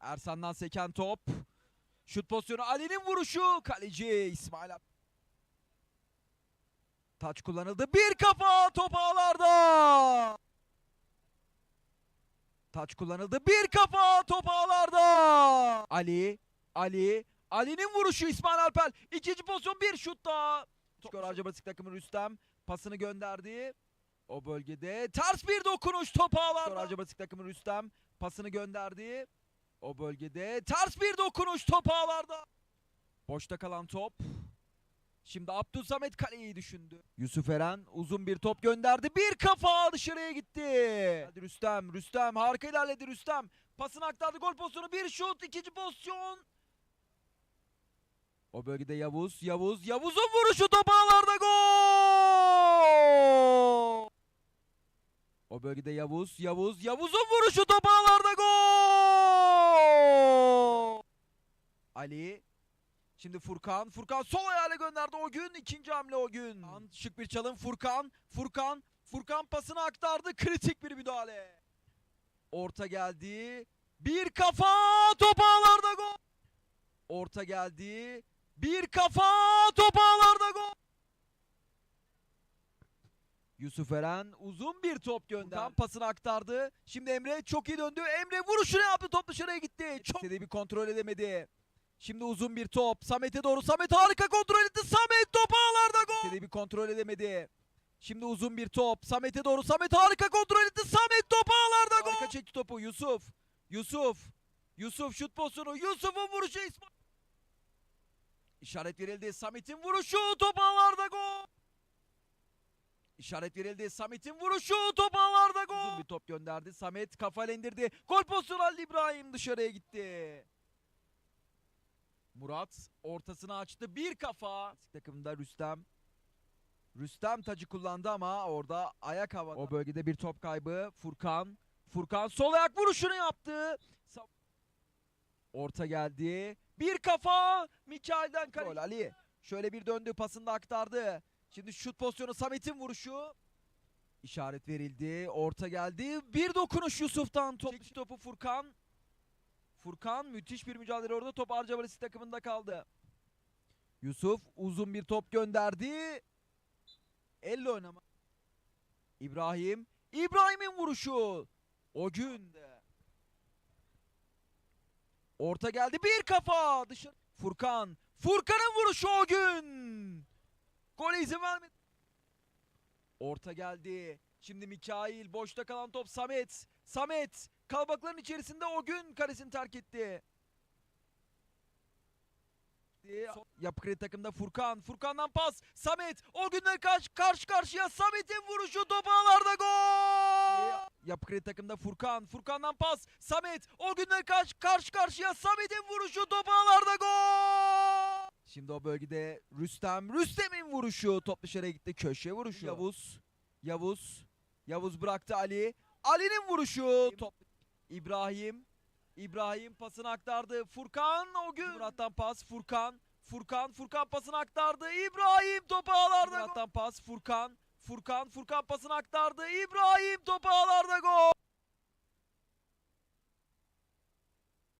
Ersan'dan seken top. Şut pozisyonu Ali'nin vuruşu. Kaleci İsmail Ab- Taç kullanıldı. Bir kafa top ağlarda. Taç kullanıldı. Bir kafa top ağlarda. Ali, Ali, Ali'nin vuruşu İsmail Alper. İkinci pozisyon bir şut daha. Skor Harcamasık takımı Rüstem pasını gönderdi. O bölgede ters bir dokunuş top ağlarda. Skor Harcamasık takımı Rüstem pasını gönderdi. O bölgede ters bir dokunuş top ağlarda. Boşta kalan top. Şimdi Abdülsamet kaleyi düşündü. Yusuf Eren uzun bir top gönderdi. Bir kafa dışarıya gitti. Hadi Rüstem, Rüstem harika ilerledi Rüstem. Pasını aktardı gol pozisyonu. Bir şut, ikinci pozisyon. O bölgede Yavuz, Yavuz, Yavuz'un vuruşu top ağlarda gol. O bölgede Yavuz, Yavuz, Yavuz'un vuruşu top ağlarda gol. Ali, Şimdi Furkan. Furkan sol ayağıyla gönderdi o gün. ikinci hamle o gün. Şık bir çalım Furkan. Furkan. Furkan pasını aktardı. Kritik bir müdahale. Orta geldi. Bir kafa top ağlarda gol. Orta geldi. Bir kafa top ağlarda gol. Yusuf Eren uzun bir top gönderdi. Furkan pasını aktardı. Şimdi Emre çok iyi döndü. Emre vuruşunu yaptı. Top dışarıya gitti. Çok istediği bir kontrol edemedi. Şimdi uzun bir top. Samet'e doğru. Samet harika kontrol etti. Samet top ağlarda gol. İstediği bir kontrol edemedi. Şimdi uzun bir top. Samet'e doğru. Samet harika kontrol etti. Samet top ağlarda gol. Harika çekti topu. Yusuf. Yusuf. Yusuf şut pozisyonu. Yusuf'un vuruşu İsmail. İşaret verildi. Samet'in vuruşu top ağlarda. İşaret verildi. Samet'in vuruşu top ağlarda gol. Uzun bir top gönderdi. Samet kafayla indirdi. Gol pozisyonu Ali İbrahim dışarıya gitti. Murat ortasını açtı. Bir kafa. Takımda Rüstem. Rüstem tacı kullandı ama orada ayak havada. O bölgede bir top kaybı. Furkan. Furkan sol ayak vuruşunu yaptı. Orta geldi. Bir kafa. Mikail'den kale. Gol Ali. Şöyle bir döndü pasını aktardı. Şimdi şut pozisyonu Samet'in vuruşu. İşaret verildi. Orta geldi. Bir dokunuş Yusuf'tan. Top Çekti topu Furkan. Furkan müthiş bir mücadele orada. Top Arcavalisi takımında kaldı. Yusuf uzun bir top gönderdi. Elle oynama. İbrahim. İbrahim'in vuruşu. O gün. Orta geldi. Bir kafa. Dışarı. Furkan. Furkan'ın vuruşu o gün. Gole izin vermedi. Orta geldi. Şimdi Mikail. Boşta kalan top Samet. Samet. Kalbakların içerisinde o gün karesini terk etti. Yapı takımda Furkan. Furkan'dan pas. Samet. O günler karşı, karşı karşıya. Samet'in vuruşu top ağlarda gol. Yapı takımda Furkan. Furkan'dan pas. Samet. O günler karşı, karşı karşıya. Samet'in vuruşu top ağlarda gol. Şimdi o bölgede Rüstem. Rüstem'in vuruşu. Top dışarıya gitti. Köşe vuruşu. Yavuz. Yavuz. Yavuz bıraktı Ali. Ali'nin vuruşu. Top İbrahim. İbrahim pasını aktardı. Furkan o gün. Murat'tan pas. Furkan. Furkan. Furkan pasını aktardı. İbrahim topu ağlarda. Murat'tan pas. Furkan. Furkan. Furkan pasını aktardı. İbrahim topu ağlarda gol.